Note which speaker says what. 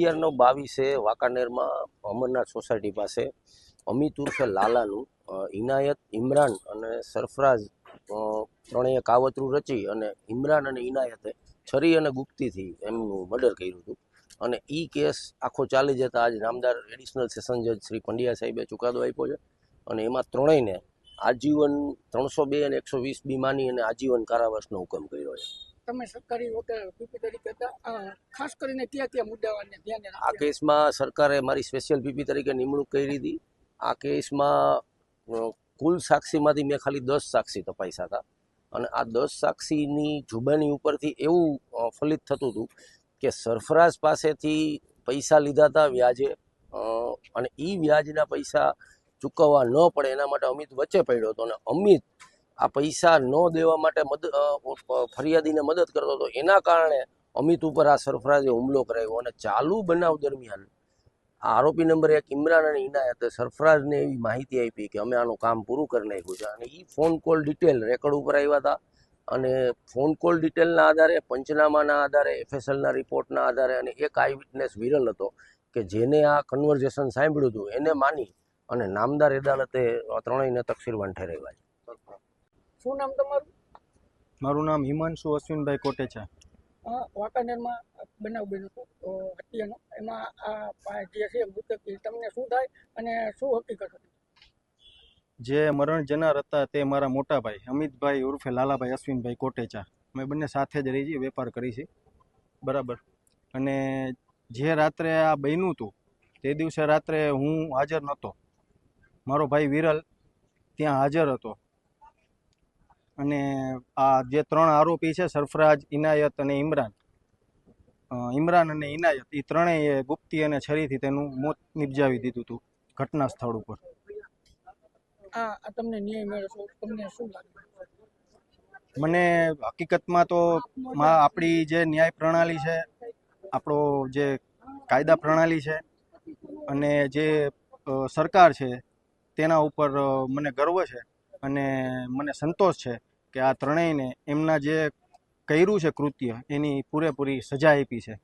Speaker 1: અગિયાર નવ બાવીસે વાંકાનેરમાં અમરનાથ સોસાયટી પાસે અમિત ઉર્ફે લાલાનું ઇનાયત ઇમરાન અને સરફરાઝ ત્રણેય કાવતરું રચી અને ઇમરાન અને ઇનાયતે છરી અને ગુપ્તીથી એમનું મર્ડર કર્યું હતું. અને એ કેસ આખો ચાલી જતા આજ નામદાર એડિશનલ સેશન જજ શ્રી પંડ્યા સાહેબે ચુકાદો આપ્યો છે. અને એમાં ત્રણેયને આજીવન ત્રણસો બે અને એકસો વીસ બી માની અને આજીવન કારાવાસનો હુકમ કર્યો છે.
Speaker 2: તમે સરકારી પીપી તરીકે ખાસ કરીને કયા કયા મુદ્દાઓને ધ્યાને
Speaker 1: આ કેસમાં સરકારે મારી સ્પેશિયલ પીપી તરીકે નિમણૂક કરી હતી આ કેસમાં કુલ સાક્ષીમાંથી મેં ખાલી દસ સાક્ષી તપાસ્યા હતા. અને આ દસ સાક્ષીની જુબાની ઉપરથી એવું ફલિત થતું હતું કે સરફરાજ પાસેથી પૈસા લીધા હતા વ્યાજે. અને એ વ્યાજના પૈસા ચૂકવવા ન પડે એના માટે અમિત વચ્ચે પડ્યો હતો. અને અમિત આ પૈસા ન દેવા માટે મદદ ફરિયાદીને મદદ કરતો હતો. એના કારણે અમિત ઉપર આ સરફરાજે હુમલો કરાવ્યો અને ચાલુ બનાવ દરમિયાન આ આરોપી નંબર એક ઇમરાન અને ઇનાયતે સરફરાજને એવી માહિતી આપી કે અમે આનું કામ પૂરું કરી નાખ્યું છે. અને એ ફોન કોલ ડિટેલ રેકોર્ડ ઉપર આવ્યા હતા અને ફોન કોલ ડિટેલના આધારે, પંચનામાના આધારે, એફએસએલના રિપોર્ટના આધારે અને એક આઈ વિટનેસ વિરલ હતો કે જેને આ કન્વર્ઝેશન સાંભળ્યું હતું એને માની અને નામદાર અદાલતે ત્રણેયને ત્રણેયને તકસીરવાન રહેવા છે.
Speaker 2: શું નામ તમારું?
Speaker 3: મારું નામ હિમાંશુ અશ્વિનભાઈ કોટેચા
Speaker 2: વાંકાનેરમાં બનાવ બન્યો હતો. હત્યાનો. એમાં આ જે છે મૃતક તમને શું થાય અને શું હકીકત હતી?
Speaker 3: જે મરણ જનાર હતા તે મારા મોટા ભાઈ અમિતભાઈ ઉર્ફે લાલાભાઈ અશ્વિનભાઈ કોટેચા અમે બંને સાથે જ રહી છીએ વેપાર કરી છીએ. બરાબર. અને જે રાત્રે આ બન્યું હતું તે દિવસે રાત્રે હું હાજર નહોતો. મારો ભાઈ વિરલ ત્યાં હાજર હતો. અને આ જે ત્રણ આરોપી છે સરફરાજ ઇનાયત અને ઇમરાન. ઇમરાન અને ઇનાયત એ ત્રણેય ગુપ્તી અને છરીથી તેનું મોત નિપજાવી દીધું હતું ઘટના સ્થળ ઉપર.
Speaker 2: આ આ તમને ન્યાય મેળવશો તમને શું
Speaker 3: મને હકીકતમાં તો મા આપણી જે ન્યાય પ્રણાલી છે આપણો જે કાયદા પ્રણાલી છે અને જે સરકાર છે તેના ઉપર મને ગર્વ છે અને મને સંતોષ છે. કે આ ત્રણેયને એમના જે કર્યું છે કૃત્ય એની પૂરેપૂરી સજા આપી છે.